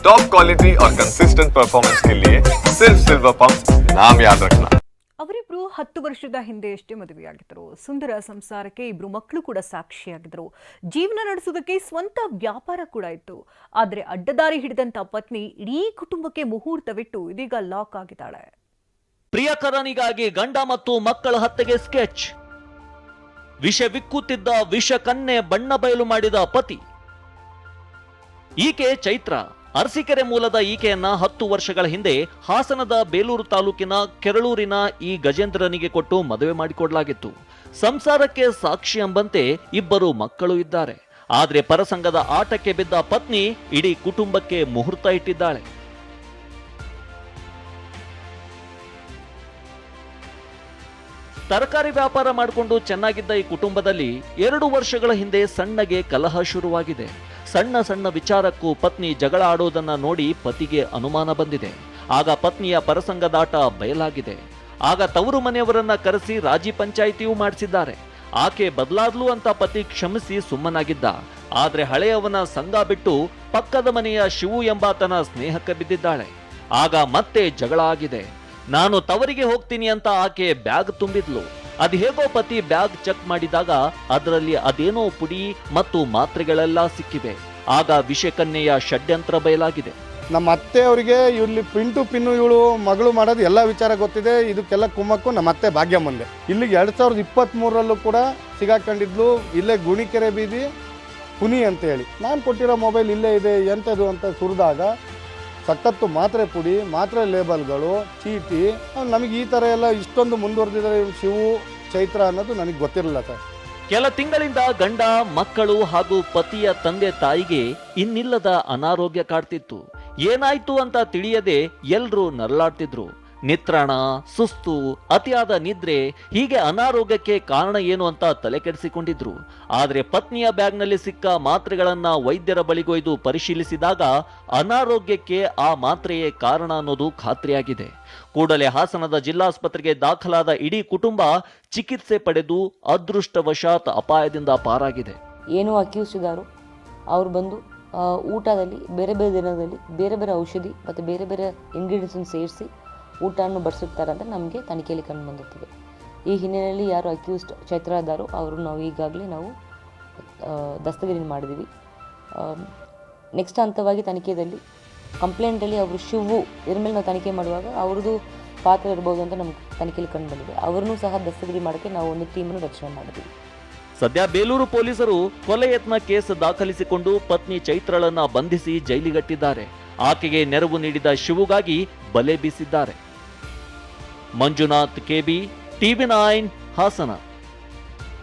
Top quality और consistent performance के लिए सिर्फ सिल्वर पंप नाम याद रखना ಅವರಿಬ್ರು ಹತ್ತು ವರ್ಷದ ಹಿಂದೆಯಷ್ಟೇ ಮದುವೆಯಾಗಿದ್ದರು ಸುಂದರ ಸಂಸಾರಕ್ಕೆ ಇಬ್ರು ಮಕ್ಕಳು ಕೂಡ ಸಾಕ್ಷಿಯಾಗಿದ್ದರು ಜೀವನ ನಡೆಸೋದಕ್ಕೆ ಸ್ವಂತ ವ್ಯಾಪಾರ ಕೂಡ ಇತ್ತು ಆದರೆ ಅಡ್ಡದಾರಿ ಹಿಡಿದಂತ ಪತ್ನಿ ಇಡೀ ಕುಟುಂಬಕ್ಕೆ ಮುಹೂರ್ತವಿಟ್ಟು ಇದೀಗ ಲಾಕ್ ಆಗಿದ್ದಾಳೆ ಪ್ರಿಯಕರನಿಗಾಗಿ ಗಂಡ ಮತ್ತು ಮಕ್ಕಳ ಹತ್ಯೆಗೆ ಸ್ಕೆಚ್ ವಿಷ ವಿಕ್ಕುತ್ತಿದ್ದ ವಿಷ ಕನ್ನೆ ಬಣ್ಣ ಬಯಲು ಮಾಡಿದ ಪತಿ ಈಕೆ ಚೈತ್ರ ಅರಸೀಕೆರೆ ಮೂಲದ ಈಕೆಯನ್ನ ಹತ್ತು ವರ್ಷಗಳ ಹಿಂದೆ ಹಾಸನದ ಬೇಲೂರು ತಾಲೂಕಿನ ಕೆರಳೂರಿನ ಈ ಗಜೇಂದ್ರನಿಗೆ ಕೊಟ್ಟು ಮದುವೆ ಮಾಡಿಕೊಡಲಾಗಿತ್ತು. ಸಂಸಾರಕ್ಕೆ ಸಾಕ್ಷಿ ಎಂಬಂತೆ ಇಬ್ಬರು ಮಕ್ಕಳು ಇದ್ದಾರೆ. ಆದ್ರೆ ಪರಸಂಗದ ಆಟಕ್ಕೆ ಬಿದ್ದ ಪತ್ನಿ ಇಡೀ ಕುಟುಂಬಕ್ಕೆ ಮುಹೂರ್ತ ಇಟ್ಟಿದ್ದಾಳೆ. ತರಕಾರಿ ವ್ಯಾಪಾರ ಮಾಡಿಕೊಂಡು ಚೆನ್ನಾಗಿದ್ದ ಈ ಕುಟುಂಬದಲ್ಲಿ ಎರಡು ವರ್ಷಗಳ ಹಿಂದೆ ಸಣ್ಣಗೆ ಕಲಹ ಶುರುವಾಗಿದೆ. ಸಣ್ಣ ಸಣ್ಣ ವಿಚಾರಕ್ಕೂ ಪತ್ನಿ ಜಗಳ ಆಡೋದನ್ನ ನೋಡಿ ಪತಿಗೆ ಅನುಮಾನ ಬಂದಿದೆ. ಆಗ ಪತ್ನಿಯ ಪರಸಂಗದಾಟ ಬಯಲಾಗಿದೆ. ಆಗ ತವರು ಮನೆಯವರನ್ನ ಕರೆಸಿ ರಾಜಿ ಪಂಚಾಯಿತಿಯೂ ಮಾಡಿಸಿದ್ದಾರೆ. ಆಕೆ ಬದಲಾದ್ಲು ಅಂತ ಪತಿ ಕ್ಷಮಿಸಿ ಸುಮ್ಮನಾಗಿದ್ದ. ಆದ್ರೆ ಹಳೆಯವನ ಸಂಘ ಬಿಟ್ಟು ಪಕ್ಕದ ಮನೆಯ ಶಿವು ಎಂಬಾತನ ಸ್ನೇಹಕ್ಕೆ ಬಿದ್ದಿದ್ದಾಳೆ. ಆಗ ಮತ್ತೆ ಜಗಳ ಆಗಿದೆ. ನಾನು ತವರಿಗೆ ಹೋಗ್ತೀನಿ ಅಂತ ಆಕೆ ಬ್ಯಾಗ್ ತುಂಬಿದ್ಲು. ಅದ್ ಹೇಗೋ ಪತಿ ಬ್ಯಾಗ್ ಚೆಕ್ ಮಾಡಿದಾಗ ಅದರಲ್ಲಿ ಅದೇನೋ ಪುಡಿ ಮತ್ತು ಮಾತ್ರೆಗಳೆಲ್ಲ ಸಿಕ್ಕಿವೆ. ಆಗ ವಿಷಕನ್ಯೆಯ ಷಡ್ಯಂತ್ರ ಬಯಲಾಗಿದೆ. ನಮ್ಮ ಅತ್ತೆ ಅವರಿಗೆ ಇಲ್ಲಿ ಪಿಂಟು ಪಿನ್ನು ಇವಳು ಮಗಳು ಮಾಡೋದು ಎಲ್ಲ ವಿಚಾರ ಗೊತ್ತಿದೆ. ಇದಕ್ಕೆಲ್ಲ ಕುಮ್ಮಕ್ಕು ನಮ್ಮ ಅತ್ತೆ ಭಾಗ್ಯ ಮುಂದೆ. ಇಲ್ಲಿಗೆ ಎರಡು ಸಾವಿರದ ಇಪ್ಪತ್ತ್ಮೂರರಲ್ಲೂ ಕೂಡ ಸಿಗಾಕೊಂಡಿದ್ಲು. ಇಲ್ಲೇ ಗುಣಿಕೆರೆ ಬೀದಿ ಪುನಿ ಅಂತ ಹೇಳಿ. ನಾನು ಕೊಟ್ಟಿರೋ ಮೊಬೈಲ್ ಇಲ್ಲೇ ಇದೆ ಎಂಥದ್ದು ಅಂತ ಸುರಿದಾಗ ಸಖತ್ತು ಮಾತ್ರೆ ಪುಡಿ, ಮಾತ್ರೆ ಲೇಬಲ್ಗಳು, ಚೀಟಿ ನಮಗೆ ಈ ಥರ ಎಲ್ಲ ಇಷ್ಟೊಂದು ಮುಂದುವರೆದಿದ್ದಾರೆ ಶಿವು, ಚೈತ್ರ ಅನ್ನೋದು ನನಗೆ ಗೊತ್ತಿರಲಿಲ್ಲ ಸರ್. ಕೆಲ ತಿಂಗಳಿಂದ ಗಂಡ, ಮಕ್ಕಳು ಹಾಗೂ ಪತಿಯ ತಂದೆ ತಾಯಿಗೆ ಇನ್ನಿಲ್ಲದ ಅನಾರೋಗ್ಯ ಕಾಡ್ತಿತ್ತು. ಏನಾಯ್ತು ಅಂತ ತಿಳಿಯದೆ ಎಲ್ಲರೂ ನರಳಾಡ್ತಿದ್ರು. ನಿತ್ರಾಣ ಸುಸ್ತು, ಅತಿಯಾದ ನಿದ್ರೆ ಹೀಗೆ ಅನಾರೋಗ್ಯಕ್ಕೆ ಕಾರಣ ಏನು ಅಂತ ತಲೆ ಕೆಡಿಸಿಕೊಂಡಿದ್ರು. ಆದರೆ ಪತ್ನಿಯ ಬ್ಯಾಗ್ನಲ್ಲಿ ಸಿಕ್ಕ ಮಾತ್ರೆಗಳನ್ನ ವೈದ್ಯರ ಬಳಿಗೊಯ್ದು ಪರಿಶೀಲಿಸಿದಾಗ ಅನಾರೋಗ್ಯಕ್ಕೆ ಆ ಮಾತ್ರೆಯೇ ಕಾರಣ ಅನ್ನೋದು ಖಾತ್ರಿಯಾಗಿದೆ. ಕೂಡಲೇ ಹಾಸನದ ಜಿಲ್ಲಾಸ್ಪತ್ರೆಗೆ ದಾಖಲಾದ ಇಡೀ ಕುಟುಂಬ ಚಿಕಿತ್ಸೆ ಪಡೆದು ಅದೃಷ್ಟವಶಾತ್ ಅಪಾಯದಿಂದ ಪಾರಾಗಿದೆ. ಏನು ಅಕ್ಯೂಸಿದಾರು ಅವರು ಅವ್ರು ಬಂದು ಊಟದಲ್ಲಿ, ಬೇರೆ ಬೇರೆ ದಿನದಲ್ಲಿ, ಬೇರೆ ಬೇರೆ ಔಷಧಿ ಮತ್ತು ಬೇರೆ ಬೇರೆ ಇಂಗ್ರೀಡಿಯೆಂಟ್ಸನ್ನು ಸೇರಿಸಿ ಊಟವನ್ನು ಬಡಿಸುತ್ತಾರೆ ಅಂತ ನಮಗೆ ತನಿಖೆಯಲ್ಲಿ ಕಂಡು ಬಂದಿರ್ತದೆ. ಈ ಹಿನ್ನೆಲೆಯಲ್ಲಿ ಯಾರು ಅಕ್ಯೂಸ್ಡ್ ಚೈತ್ರ ಇದ್ದಾರೋ ಅವರು ನಾವು ಈಗಾಗಲೇ ನಾವು ದಸ್ತಗಿರಿ ಮಾಡಿದ್ದೀವಿ. ನೆಕ್ಸ್ಟ್ ಹಂತವಾಗಿ ತನಿಖೆಯಲ್ಲಿ, ಕಂಪ್ಲೇಂಟಲ್ಲಿ ಅವರು ಶಿವು ಇದ್ರ ಮೇಲೆ ನಾವು ತನಿಖೆ ಮಾಡುವಾಗ ಅವ್ರದ್ದು ಪಾತ್ರ ಇರ್ಬೋದು ಅಂತ ನಮ್ಗೆ ತನಿಖೆಯಲ್ಲಿ ಕಂಡು ಬಂದಿದೆ. ಅವ್ರನ್ನೂ ಸಹ ದಸ್ತಗಿರಿ ಮಾಡೋಕ್ಕೆ ನಾವು ಒಂದು ಟೀಮನ್ನು ರಚನೆ ಮಾಡಿದ್ವಿ ಸದ್ಯ ಬೇಲೂರು ಪೊಲೀಸರು ಕೊಲೆ ಯತ್ನ ಕೇಸ್ ದಾಖಲಿಸಿಕೊಂಡು ಪತ್ನಿ ಚೈತ್ರಳನ್ನ ಬಂಧಿಸಿ ಜೈಲಿಗಟ್ಟಿದ್ದಾರೆ. ಆಕೆಗೆ ನೆರವು ನೀಡಿದ ಶಿವುಗಾಗಿ ಬಲೆ ಬೀಸಿದ್ದಾರೆ. Manjunath KB TV nine Hassan.